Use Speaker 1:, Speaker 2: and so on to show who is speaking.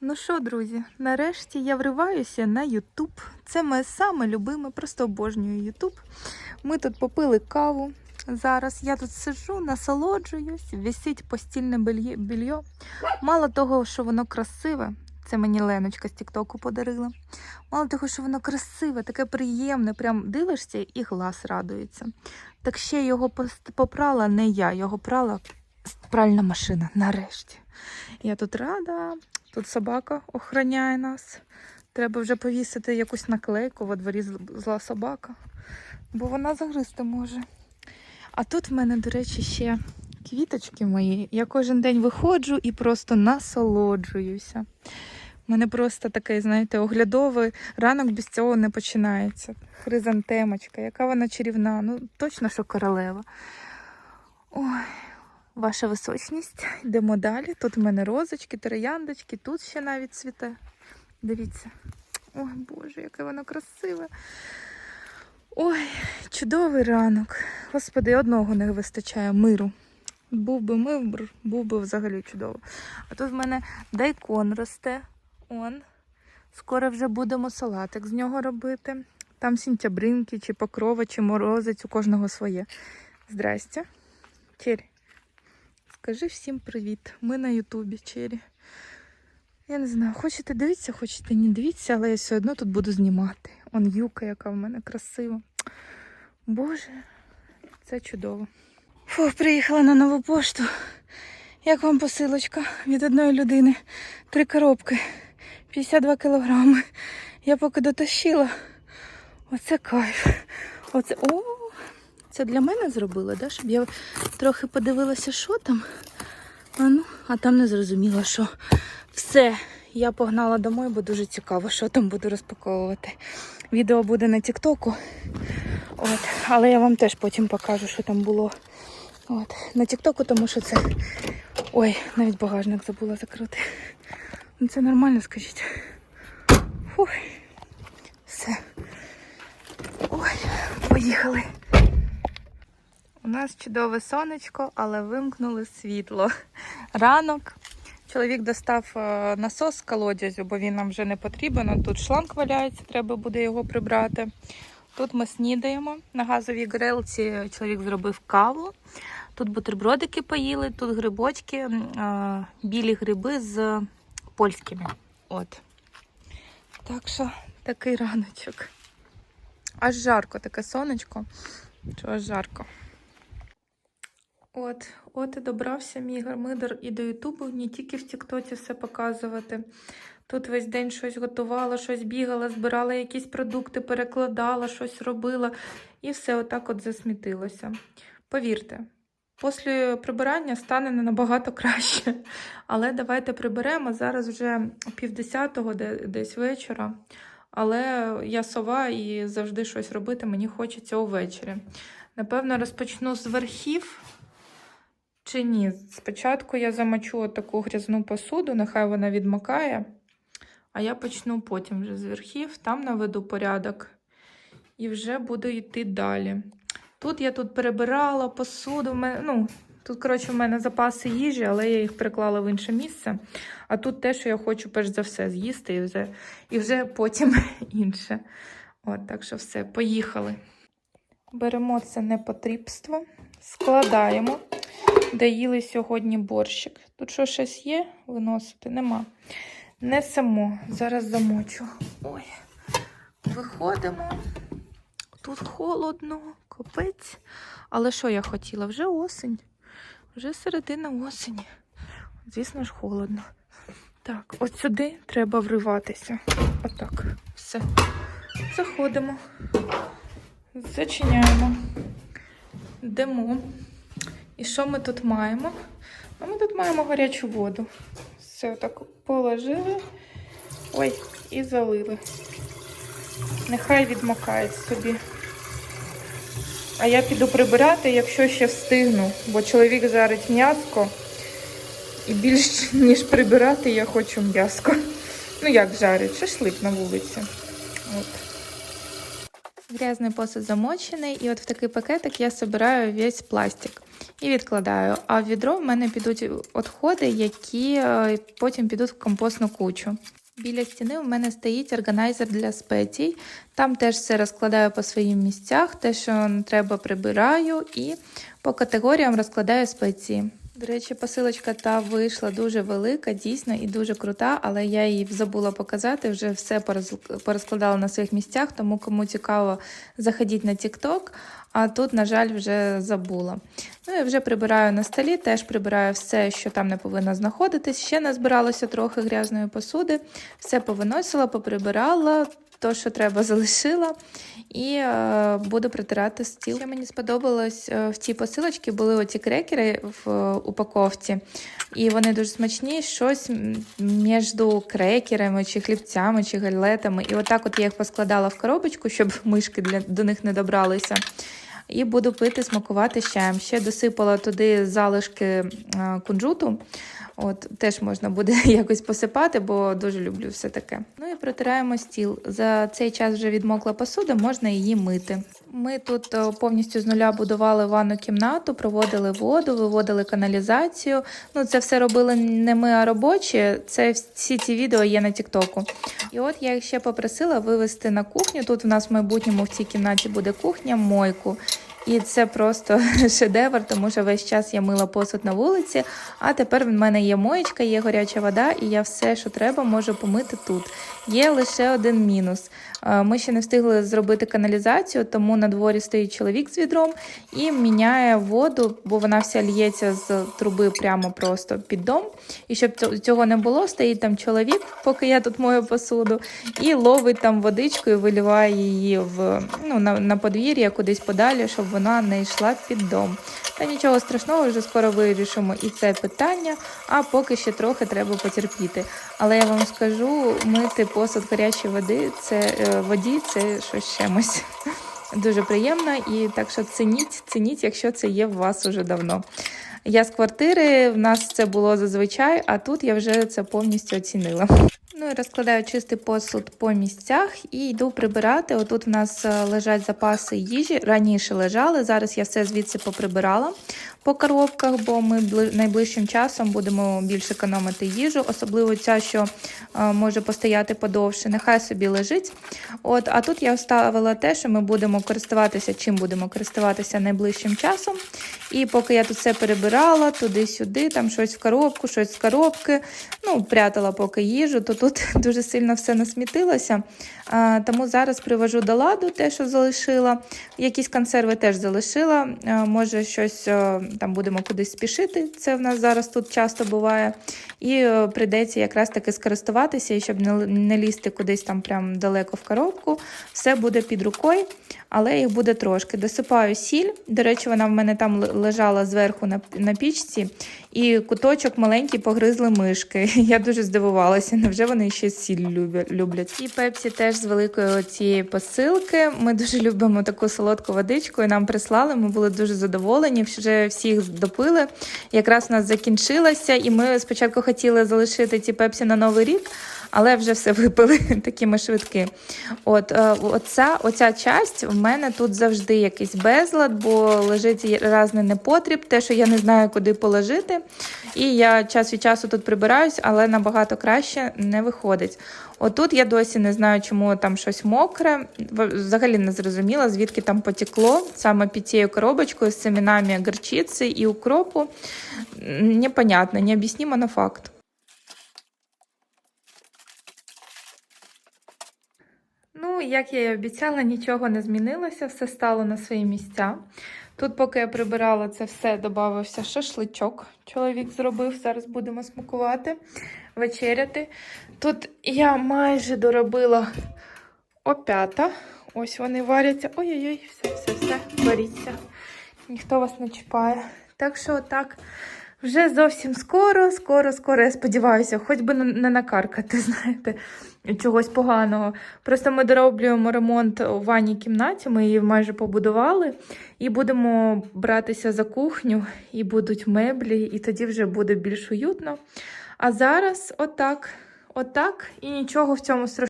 Speaker 1: Ну що, друзі, нарешті я вриваюся на Ютуб. Це моє саме любиме, просто обожнюю Ютуб. Ми тут попили каву. Зараз я тут сиджу, насолоджуюсь, висить постільне бельє. Мало того, що воно красиве, це мені Леночка з Тіктоку подарила. Мало того, що воно красиве, таке приємне, прям дивишся і глаз радується. Так ще його попрала не я, його прала пральна машина. Нарешті. Я тут рада. Тут собака охороняє нас. Треба вже повісити якусь наклейку во дворі зла собака, бо вона загризти може. А тут в мене, до речі, ще квіточки мої. Я кожен день виходжу і просто насолоджуюся. У мене просто такий, знаєте, оглядовий ранок без цього не починається. Хризантемочка, яка вона чарівна. Ну, точно, що королева. Ваша височність, йдемо далі. Тут в мене розочки, трояндочки, тут ще навіть цвіте. Дивіться. Ой, Боже, яке воно красиве. Ой, чудовий ранок. Господи, одного не вистачає миру. Був би мир, був би взагалі чудово. А тут в мене дайкон росте. Он. Скоро вже будемо салатик з нього робити. Там сінтябринки, чи покрова, чи морозець, у кожного своє. Здрастя. Чері. Скажи всім привіт. Ми на Ютубі, Чері. Я не знаю, хочете дивіться, хочете не дивіться, але я все одно тут буду знімати. Он юка, яка в мене красива. Боже, це чудово. Фу, приїхала на нову пошту. Як вам посилочка від одної людини? Три коробки, 52 кілограми. Я поки дотащила. Оце кайф. Оце. О! Це для мене зробили, да? щоб я трохи подивилася, що там. А, ну, а там не зрозуміла, що все. Я погнала домой, бо дуже цікаво, що там буду розпаковувати. Відео буде на Тіктоку. От. Але я вам теж потім покажу, що там було. От. На Тіктоку, тому що це. Ой, навіть багажник забула закрити. Ну це нормально, скажіть. Фух. Все. Ой, поїхали. У нас чудове сонечко, але вимкнули світло. Ранок. Чоловік достав е, насос з колодязю, бо він нам вже не потрібен. Тут шланг валяється, треба буде його прибрати. Тут ми снідаємо. На газовій грилці чоловік зробив каву. Тут бутербродики поїли, тут грибочки, е, білі гриби з польськими. От. Так що такий раночок. Аж жарко, таке сонечко. Що аж жарко. От, от і добрався мій гармидер і до Ютубу, не тільки в Тіктоці все показувати. Тут весь день щось готувала, щось бігала, збирала якісь продукти, перекладала, щось робила, і все отак от засмітилося. Повірте, після прибирання стане не набагато краще. Але давайте приберемо. Зараз вже півдесятого, де- десь вечора. Але я сова і завжди щось робити мені хочеться увечері. Напевно, розпочну з верхів. Чи ні? Спочатку я замочу таку грязну посуду, нехай вона відмокає, а я почну потім вже з верхів, там наведу порядок і вже буду йти далі. Тут я тут перебирала посуду. Ну, тут, коротше, в мене запаси їжі, але я їх переклала в інше місце. А тут те, що я хочу перш за все з'їсти, і вже, і вже потім інше. От, так що все, поїхали. Беремо це непотрібство, складаємо де їли сьогодні борщик. Тут що щось є? Виносити? Нема. Несемо. Зараз замочу. Ой. Виходимо. Тут холодно, капець. Але що я хотіла? Вже осінь. Вже середина осені. Звісно ж, холодно. Так, от сюди треба вриватися. Отак. Все. Заходимо. Зачиняємо. Йдемо. І що ми тут маємо? Ми тут маємо гарячу воду. Все так положили. Ой, і залили. Нехай відмокає собі. А я піду прибирати, якщо ще встигну, бо чоловік жарить м'яско. І більш ніж прибирати, я хочу м'яско. Ну як жарить? Шашлик на вулиці. От. Грязний посуд замочений, і от в такий пакетик я збираю весь пластик. і відкладаю. А в відро в мене підуть відходи, які е, потім підуть в компостну кучу. Біля стіни у мене стоїть органайзер для спецій. Там теж все розкладаю по своїм місцях, те, що треба, прибираю, і по категоріям розкладаю спеції. До речі, посилочка та вийшла дуже велика, дійсно і дуже крута, але я її забула показати. Вже все порозкладала на своїх місцях, тому кому цікаво, заходіть на TikTok, а тут, на жаль, вже забула. Ну і вже прибираю на столі, теж прибираю все, що там не повинно знаходитись. Ще назбиралося трохи грязної посуди, все повиносила, поприбирала. То, що треба, залишила, і е, буду притирати стіл. Ще мені сподобалось е, в цій посилочці були оці крекери в е, упаковці, і вони дуже смачні, щось між крекерами, чи хлібцями, чи гальлетами. І отак от я їх поскладала в коробочку, щоб мишки для, до них не добралися. І буду пити, смакувати чаєм. Ще досипала туди залишки е, кунжуту. От, теж можна буде якось посипати, бо дуже люблю все таке. Ну і протираємо стіл. За цей час вже відмокла посуда, можна її мити. Ми тут е, повністю з нуля будували ванну кімнату, проводили воду, виводили каналізацію. Ну, це все робили не ми, а робочі. Це всі ці відео є на Тіктоку. І от я їх ще попросила вивезти на кухню. Тут в нас в майбутньому в цій кімнаті буде кухня, мойку. І це просто шедевр, тому що весь час я мила посуд на вулиці, а тепер в мене є моєчка, є гаряча вода, і я все, що треба, можу помити тут. Є лише один мінус. Е, Ми ще не встигли зробити каналізацію, тому на дворі стоїть чоловік з відром і міняє воду, бо вона вся лється з труби прямо просто під дом. І щоб цього не було, стоїть там чоловік, поки я тут мою посуду, і ловить там водичку і виливає її в ну, на, на подвір'я кудись подалі, щоб вона не йшла під дом. Та нічого страшного, вже скоро вирішимо і це питання, а поки ще трохи треба потерпіти. Але я вам скажу, мити посуд гарячої води, це е, воді, це щось чимось. Дуже приємно і так що цініть, цініть, якщо це є в вас уже давно. Я з квартири, в нас це було зазвичай, а тут я вже це повністю оцінила. Ну і розкладаю чистий посуд по місцях і йду прибирати. Отут в нас е, лежать запаси їжі. Раніше лежали, зараз я все звідси поприбирала по коробках, бо ми найближчим часом будемо більше економити їжу, особливо ця, що е, може постояти подовше. Нехай собі лежить. От, а тут я вставила те, що ми будемо користуватися, чим будемо користуватися найближчим часом. І поки я тут все перебирала, туди-сюди, там щось в коробку, щось з коробки, ну, прятала поки їжу, то тут дуже сильно все насмітилося. А, тому зараз привожу до ладу те, що залишила. Якісь консерви теж залишила. А, може, щось а, там будемо кудись спішити. Це в нас зараз тут часто буває. І е, прийдеться якраз таки скористуватися, і щоб не, лізти кудись там прям далеко в коробку. Все буде під рукою, але їх буде трошки. Досипаю сіль. До речі, вона в мене там лежала зверху на, на пічці, і куточок маленький погризли мишки. Я дуже здивувалася, невже вони ще сіль люблять. І пепсі теж з великої цієї посилки. Ми дуже любимо таку солодку водичку, і нам прислали. Ми були дуже задоволені. Вже всіх допили. Якраз у нас закінчилася, і ми спочатку хотіли залишити ці пепсі на новий рік. Але вже все випили такі ми швидкі. От е, оця, оця часть в мене тут завжди якийсь безлад, бо лежить різний непотріб, те, що я не знаю, куди положити. І я час від часу тут прибираюсь, але набагато краще не виходить. Отут я досі не знаю, чому там щось мокре. Взагалі не зрозуміла, звідки там потекло саме під цією коробочкою з семенами горчиці і укропу. Непонятно, необ'яснимо на факт. Ну, як я і обіцяла, нічого не змінилося, все стало на свої місця. Тут, поки я прибирала це все, додався шашличок. Чоловік зробив. Зараз будемо смакувати, вечеряти. Тут я майже доробила опята. Ось вони варяться. Ой-ой-ой, все, все, все, варіться. Ніхто вас не чіпає. Так що так. Вже зовсім скоро, скоро, скоро, я сподіваюся, хоч би не- накаркати, знаєте, чогось поганого. Просто ми дороблюємо ремонт у ванній кімнаті, ми її майже побудували, і будемо братися за кухню, і будуть меблі, і тоді вже буде більш уютно. А зараз отак, отак, і нічого в цьому страшного.